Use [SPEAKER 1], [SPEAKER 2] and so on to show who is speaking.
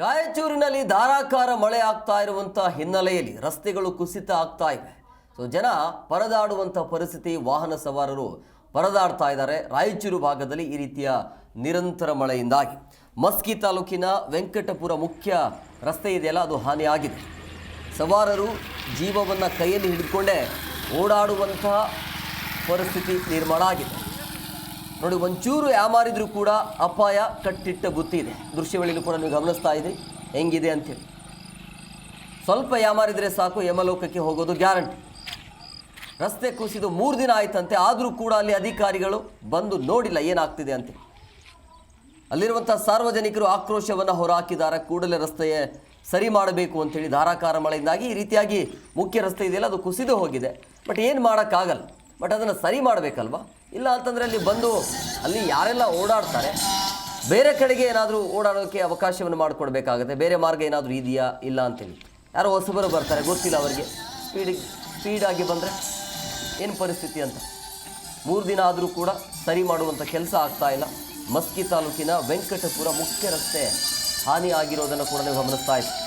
[SPEAKER 1] ರಾಯಚೂರಿನಲ್ಲಿ ಧಾರಾಕಾರ ಮಳೆ ಆಗ್ತಾ ಇರುವಂಥ ಹಿನ್ನೆಲೆಯಲ್ಲಿ ರಸ್ತೆಗಳು ಕುಸಿತ ಆಗ್ತಾ ಇವೆ. ಸೊ ಜನ ಪರದಾಡುವಂಥ ಪರಿಸ್ಥಿತಿ ವಾಹನ ಸವಾರರು ಪರದಾಡ್ತಾ ಇದ್ದಾರೆ. ರಾಯಚೂರು ಭಾಗದಲ್ಲಿ ಈ ರೀತಿಯ ನಿರಂತರ ಮಳೆಯಿಂದಾಗಿ. ಮಸ್ಕಿ ತಾಲೂಕಿನ ವೆಂಕಟಪುರ ಮುಖ್ಯ ರಸ್ತೆ ಇದೆಯಲ್ಲ, ಅದು ಹಾನಿಯಾಗಿದೆ. ಸವಾರರು ಜೀವವನ್ನು ಕೈಯಲ್ಲಿ ಹಿಡಿದುಕೊಂಡೇ ಓಡಾಡುವಂತಹ ಪರಿಸ್ಥಿತಿ ನಿರ್ಮಾಣ ಆಗಿದೆ. ನೋಡಿ, ಒಂಚೂರು ಯಾಮಾರಿದ್ರು ಕೂಡ ಅಪಾಯ, ಕಟ್ಟಿಟ್ಟ ಬುತ್ತಿ ಇದೆ. ದೃಶ್ಯವಳಿಯಲ್ಲೂ ಕೂಡ ನೀವು ಗಮನಿಸ್ತಾ ಇದ್ರಿ. ಹೆಂಗಿದೆ ಅಂತೇಳಿ. ಸ್ವಲ್ಪ ಯಾಮಾರಿದ್ರೆ ಸಾಕು, ಯಮಲೋಕಕ್ಕೆ ಹೋಗೋದು ಗ್ಯಾರಂಟಿ. ರಸ್ತೆ ಕುಸಿದು ಮೂರು ದಿನ ಆಯ್ತಂತೆ, ಆದರೂ ಕೂಡ ಅಲ್ಲಿ ಅಧಿಕಾರಿಗಳು ಬಂದು ನೋಡಿಲ್ಲ ಏನಾಗ್ತಿದೆ ಅಂತ ಅಲ್ಲಿರುವಂಥ ಸಾರ್ವಜನಿಕರು ಆಕ್ರೋಶವನ್ನು ಹೊರಹಾಕಿದ್ದಾರೆ ಕೂಡಲೇ ರಸ್ತೆಯ ಸರಿ ಮಾಡಬೇಕು ಅಂತೇಳಿ ಧಾರಾಕಾರ ಮಳೆಯಿಂದಾಗಿ ಈ ರೀತಿಯಾಗಿ ಮುಖ್ಯ ರಸ್ತೆ ಇದೆಯಲ್ಲ, ಅದು ಕುಸಿದು ಹೋಗಿದೆ. ಬಟ್ ಏನು ಮಾಡೋಕ್ಕಾಗಲ್ಲ. ಬಟ್ ಅದನ್ನು ಸರಿ ಮಾಡಬೇಕಲ್ವಾ? ಇಲ್ಲ ಅಂತಂದರೆ ಅಲ್ಲಿ ಬಂದು ಅಲ್ಲಿ ಯಾರೆಲ್ಲ ಓಡಾಡ್ತಾರೆ, ಬೇರೆ ಕಡೆಗೆ ಏನಾದರೂ ಓಡಾಡೋಕ್ಕೆ ಅವಕಾಶವನ್ನು ಮಾಡಿಕೊಡ್ಬೇಕಾಗುತ್ತೆ, ಬೇರೆ ಮಾರ್ಗ ಏನಾದರೂ ಇದೆಯಾ, ಇಲ್ಲ ಅಂತೇಳಿ. ಯಾರೋ ಹೊಸಬರು ಬರ್ತಾರೆ, ಗೊತ್ತಿಲ್ಲ ಅವರಿಗೆ. ಸ್ಪೀಡಿಗೆ ಸ್ಪೀಡಾಗಿ ಬಂದರೆ ಏನು ಪರಿಸ್ಥಿತಿ ಅಂತ. ಮೂರು ದಿನ ಆದರೂ ಕೂಡ ಸರಿ ಮಾಡುವಂಥ ಕೆಲಸ ಆಗ್ತಾ ಇಲ್ಲ. ಮಸ್ಕಿ ತಾಲೂಕಿನ ವೆಂಕಟಪುರ ಮುಖ್ಯ ರಸ್ತೆ ಹಾನಿ ಆಗಿರೋದನ್ನು ಕೂಡ ನೀವು ಗಮನಿಸ್ತಾ ಇದ್ದೀವಿ